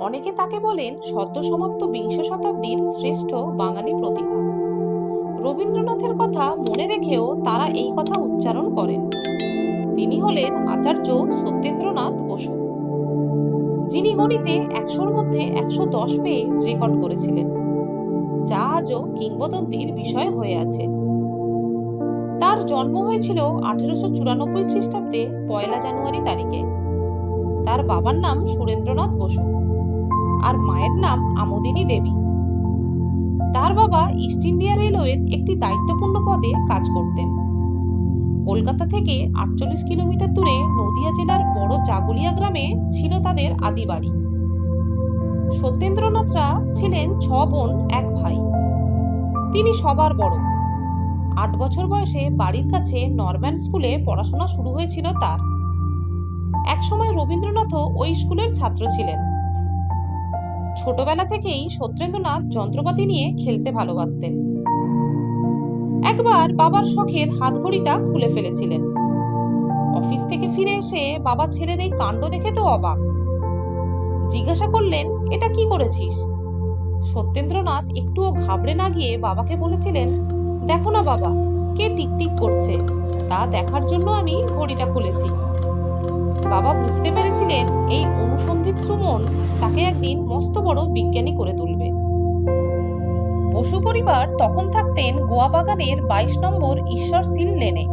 অনেকে তাকে বলেন সদ্য সমাপ্ত বিংশ শতাব্দীর শ্রেষ্ঠ বাঙালি প্রতিভা। রবীন্দ্রনাথের কথা মনে রেখেও তারা এই কথা উচ্চারণ করেন। তিনি হলেন আচার্য সত্যেন্দ্রনাথ বসু। যিনি গণিতে একশোর মধ্যে একশো দশ পেয়ে রেকর্ড করেছিলেন, যা আজও কিংবদন্তির বিষয় হয়ে আছে। তার জন্ম হয়েছিল আঠেরোশো চুরানব্বই খ্রিস্টাব্দে পয়লা জানুয়ারি তারিখে। তার বাবার নাম সুরেন্দ্রনাথ বসু আর মায়ের নাম আমোদিনী দেবী। তার বাবা ইস্ট ইন্ডিয়া রেলওয়ের একটি দায়িত্বপূর্ণ পদে কাজ করতেন। কলকাতা থেকে আটচল্লিশ কিলোমিটার দূরে নদিয়া জেলার বড় জাগুলিয়া গ্রামে ছিল তাদের আদি বাড়ি। সত্যেন্দ্রনাথরা ছিলেন ছ বোন, এক ভাই। তিনি সবার বড়। আট বছর বয়সে বাড়ির কাছে নরম্যান স্কুলে পড়াশোনা শুরু হয়েছিল তার। একসময় রবীন্দ্রনাথও ওই স্কুলের ছাত্র ছিলেন। ছোটবেলা থেকেই সত্যেন্দ্রনাথ যন্ত্রপাতি নিয়ে খেলতে ভালোবাসতেন। একবার বাবার শখের হাতঘড়িটা খুলে ফেলেছিলেন। অফিস থেকে ফিরে এসে বাবা ছেলের এই কাণ্ড দেখে তো অবাক। জিজ্ঞাসা করলেন, এটা কি করেছিস? সত্যেন্দ্রনাথ একটুও ঘাবড়ে না গিয়ে বাবাকে বলেছিলেন, দেখো না বাবা, কে টিকটিক করছে। তা দেখার জন্য আমি ঘড়িটা খুলেছি। বাবা বুঝতে পেরেছিলেন এই অনুসন্ধিৎসু মন তাকে একদিন মস্ত বড় বিজ্ঞানী করে তুলবে। বসু পরিবার তখন থাকতেন গোয়া বাগানের বাইশ নম্বর ঈশ্বর সিল লেনে,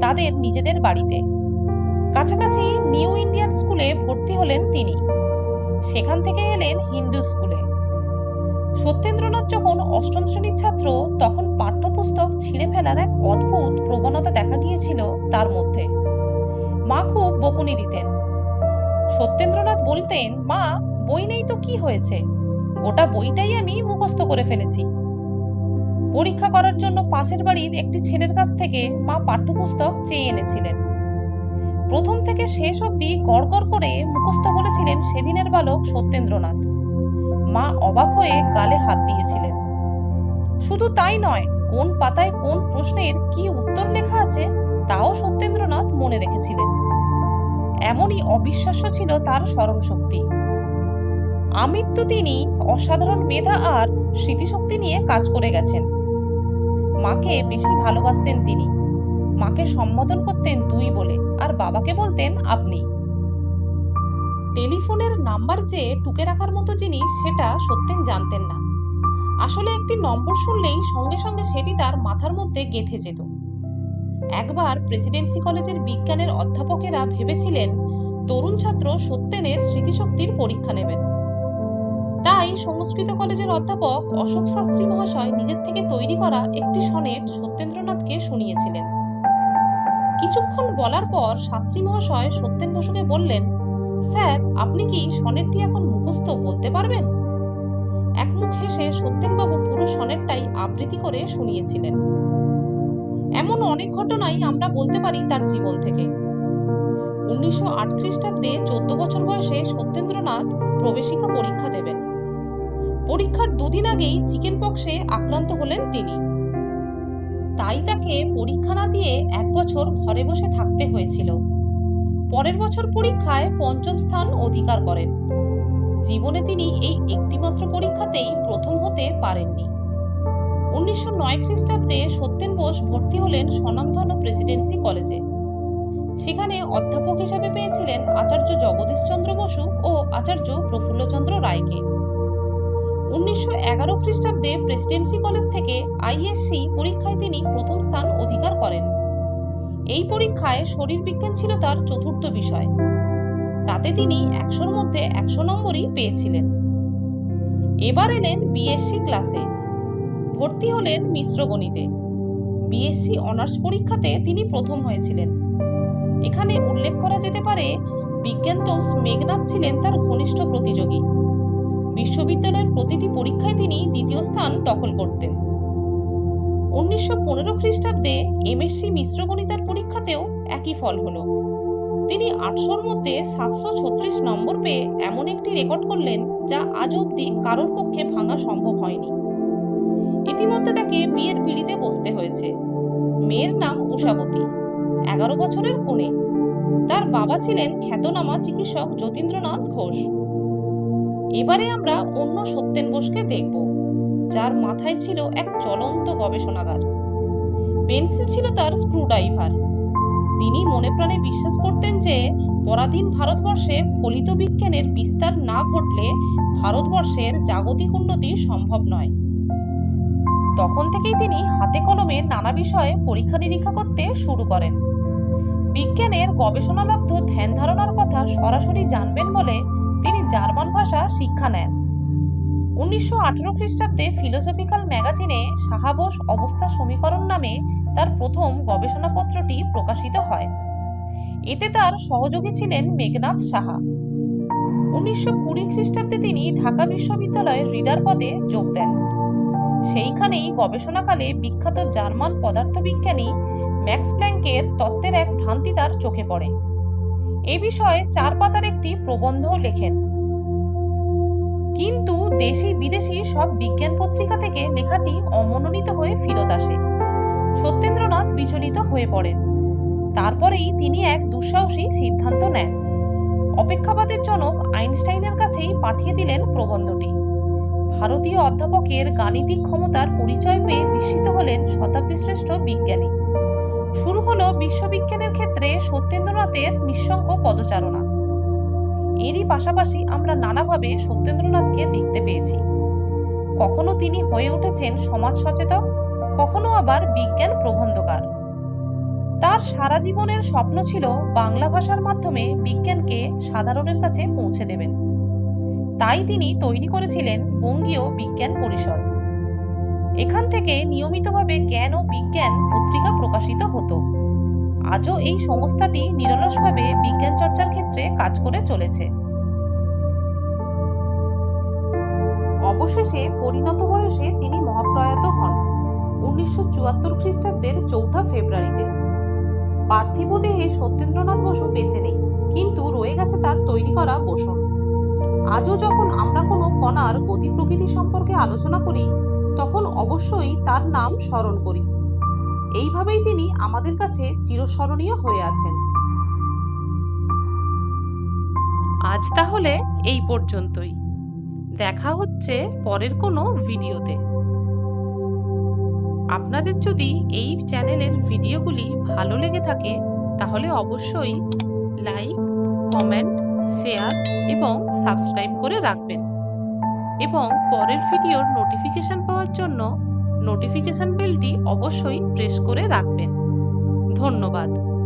তাদের নিজেদের বাড়িতে। কাছাকাছি নিউ ইন্ডিয়ান স্কুলে ভর্তি হলেন তিনি। সেখান থেকে এলেন হিন্দু স্কুলে। সত্যেন্দ্রনাথ যখন অষ্টম শ্রেণির ছাত্র, তখন পাঠ্যপুস্তক ছিঁড়ে ফেলার এক অদ্ভুত প্রবণতা দেখা গিয়েছিল তার মধ্যে। মা খুব বকুনি দিতেন। সত্যেন্দ্রনাথ বলতেন, মা, বই নেই তো কি হয়েছে? গোটা বইটাই আমি মুখস্থ করে ফেলেছি। পরীক্ষা করার জন্য পাশের বাড়ির একটি ছেলের কাছ থেকে মা পাঠ্যপুস্তক চেয়ে এনেছিলেন। প্রথম থেকে শেষ অবধি গড় গড় করে মুখস্থ বলেছিলেন সেদিনের বালক সত্যেন্দ্রনাথ। মা অবাক হয়ে গালে হাত দিয়েছিলেন। শুধু তাই নয়, কোন পাতায় কোন প্রশ্নের কি উত্তর লেখা আছে তাও সত্যেন্দ্রনাথ মনে রেখেছিলেন। এমনই অবিশ্বাস্য ছিল তার স্মরণশক্তি। আমৃত্যু তিনি অসাধারণ মেধা আর স্মৃতিশক্তি নিয়ে কাজ করে গেছেন। মাকে বেশি ভালোবাসতেন তিনি। মাকে সম্বোধন করতেন তুই বলে আর বাবাকে বলতেন আপনি। টেলিফোনের নাম্বার যে টুকে রাখার মতো জিনিস সেটা সত্যেন জানতেন না। আসলে একটি নম্বর শুনলেই সঙ্গে সঙ্গে সেটি তার মাথার মধ্যে গেঁথে যেত। একবার প্রেসিডেন্সি কলেজের বিজ্ঞানের অধ্যাপকেরা ভেবেছিলেন তরুণ ছাত্র সত্যেনের স্মৃতিশক্তির পরীক্ষা নেবেন। তাই সংস্কৃত কলেজের অধ্যাপক অশোক শাস্ত্রী মহাশয় নিজের থেকে তৈরি করা একটি সনেট সত্যেন্দ্রনাথকে শুনিয়েছিলেন। কিছুক্ষণ বলার পর শাস্ত্রী মহাশয় সত্যেন বসুকে বললেন, স্যার, আপনি কি সনেটটি এখন মুখস্থ বলতে পারবেন? এক মুখ হেসে সত্যেনবাবু পুরো সনেটটাই আবৃত্তি করে শুনিয়েছিলেন। এমন অনেক ঘটনাই আমরা বলতে পারি তার জীবন থেকে। উনিশশো আট খ্রিস্টাব্দে চোদ্দ বছর বয়সে সত্যেন্দ্রনাথ প্রবেশিকা পরীক্ষা দেবেন। পরীক্ষার দুদিন আগেই চিকেন পক্সে আক্রান্ত হলেন তিনি। তাই তাকে পরীক্ষা না দিয়ে এক বছর ঘরে বসে থাকতে হয়েছিল। পরের বছর পরীক্ষায় পঞ্চম স্থান অধিকার করেন। জীবনে তিনি এই একটিমাত্র পরীক্ষাতেই প্রথম হতে পারেননি। উনিশশো নয় খ্রিস্টাব্দে সত্যেন বোস ভর্তি হলেন স্বনামধন্য প্রেসিডেন্সি কলেজে। সেখানে অধ্যাপক হিসাবে পেয়েছিলেন আচার্য জগদীশচন্দ্র বসু ও আচার্য প্রফুল্লচন্দ্র রায়কে। উনিশশো এগারো খ্রিস্টাব্দে প্রেসিডেন্সি কলেজ থেকে আইএসসি পরীক্ষায় তিনি প্রথম স্থান অধিকার করেন। এই পরীক্ষায় শরীর বিজ্ঞান ছিল তার চতুর্থ বিষয়। তাতে তিনি একশোর মধ্যে একশো নম্বরই পেয়েছিলেন। এবার এলেন বিএসসি ক্লাসে। ভর্তি হলেন মিশ্র গণিতে। বিএসসি অনার্স পরীক্ষাতে তিনি প্রথম হয়েছিলেন। এখানে উল্লেখ করা যেতে পারে, বিজ্ঞান তোষ মেঘনাথ ছিলেন তার ঘনিষ্ঠ প্রতিযোগী। বিশ্ববিদ্যালয়ের প্রতিটি পরীক্ষায় তিনি দ্বিতীয় স্থান দখল করতেন। উনিশশো পনেরো খ্রিস্টাব্দে এমএসসি মিশ্র গণিতার পরীক্ষাতেও একই ফল হলো। তিনি আটশোর মধ্যে সাতশো ছত্রিশ নম্বর পেয়ে এমন একটি রেকর্ড করলেন যা আজ অবধি কারোর পক্ষে ভাঙা সম্ভব হয়নি। ইতিমধ্যে তাকে বিয়ের পিড়িতে বসতে হয়েছে। মেয়ের নাম উষাবতী, এগারো বছরের কোণে তার বাবা ছিলেন খ্যাতনামা চিকিৎসক যতীন্দ্রনাথ ঘোষ। এবারে আমরা অন্য সত্যেন বোসকে দেখব, যার মাথায় ছিল এক চলন্ত গবেষণাগার। পেন্সিল ছিল তার স্ক্রুড্রাইভার। তিনি মনে প্রাণে বিশ্বাস করতেন যে পরাধীন ভারতবর্ষে ফলিত বিজ্ঞানের বিস্তার না ঘটলে ভারতবর্ষের জাগতিক উন্নতি সম্ভব নয়। তখন থেকেই তিনি হাতে কলমে নানা বিষয়ে পরীক্ষা নিরীক্ষা করতে শুরু করেন। বিজ্ঞানের গবেষণালব্ধ ধ্যান ধারণার কথা সরাসরি জানবেন বলে তিনি জার্মান ভাষা শিক্ষা নেন। উনিশশো আঠেরো খ্রিস্টাব্দে ফিলোসফিক্যাল ম্যাগাজিনে সাহাবস অবস্থা সমীকরণ নামে তার প্রথম গবেষণাপত্রটি প্রকাশিত হয়। এতে তার সহযোগী ছিলেন মেঘনাথ সাহা। উনিশশো কুড়ি খ্রিস্টাব্দে তিনি ঢাকা বিশ্ববিদ্যালয়ের রিডার পদে যোগ দেন। সেইখানেই গবেষণাকালে বিখ্যাত জার্মান পদার্থবিজ্ঞানী ম্যাক্স প্ল্যাঙ্কের তত্ত্বের এক ভ্রান্তি তার চোখে পড়ে। এ বিষয়ে চার পাতার একটি প্রবন্ধও লেখেন। কিন্তু দেশি বিদেশি সব বিজ্ঞান পত্রিকা থেকে লেখাটি অমনোনীত হয়ে ফিরত আসে। সত্যেন্দ্রনাথ বিচলিত হয়ে পড়েন। তারপরেই তিনি এক দুঃসাহসী সিদ্ধান্ত নেন। অপেক্ষাবাদের জনক আইনস্টাইনের কাছেই পাঠিয়ে দিলেন প্রবন্ধটি। ভারতীয় অধ্যাপকের গাণিতিক ক্ষমতার পরিচয় পেয়ে বিস্মিত হলেন শতাব্দীশ্রেষ্ঠ বিজ্ঞানী। শুরু হলো বিশ্ববিজ্ঞানের ক্ষেত্রে সত্যেন্দ্রনাথের নিঃসঙ্গ পদচারণা। এরই পাশাপাশি আমরা নানাভাবে সত্যেন্দ্রনাথকে দেখতে পেয়েছি। কখনো তিনি হয়ে উঠেছেন সমাজ সচেতক কখনো আবার বিজ্ঞান প্রবন্ধকার। তার সারা জীবনের স্বপ্ন ছিল বাংলা ভাষার মাধ্যমে বিজ্ঞানকে সাধারণের কাছে পৌঁছে দেবেন। তাই তিনি তৈরি করেছিলেন বঙ্গীয় বিজ্ঞান পরিষদ। এখান থেকে নিয়মিতভাবে জ্ঞান ও বিজ্ঞান পত্রিকা প্রকাশিত হতো। আজও এই সংস্থাটি নিরলসভাবে বিজ্ঞান চর্চার ক্ষেত্রে কাজ করে চলেছে। অবশেষে পরিণত বয়সে তিনি মহাপ্রয়াত হন, উনিশশো চুয়াত্তর খ্রিস্টাব্দের চৌঠা ফেব্রুয়ারিতে। পার্থিব দেহে সত্যেন্দ্রনাথ বসু বেঁচে নেই, কিন্তু রয়ে গেছে তার তৈরি করা বসন আজও যখন আমরা কোনো কণার গতি প্রকৃতি সম্পর্কে আলোচনা করি, তখন অবশ্যই তার নাম স্মরণ করি। এইভাবেই তিনি আমাদের কাছে চিরস্মরণীয় হয়ে আছেন। আজ তাহলে এই পর্যন্তই। দেখা হচ্ছে পরের কোনো ভিডিওতে। আপনাদের যদি এই চ্যানেলের ভিডিওগুলি ভালো লেগে থাকে, তাহলে অবশ্যই লাইক, কমেন্ট শেয়ার এবং সাবস্ক্রাইব করে রাখবেন। এবং পরের ভিডিওর নোটিফিকেশন পাওয়ার জন্য নোটিফিকেশন বেলটি অবশ্যই প্রেস করে রাখবেন। ধন্যবাদ।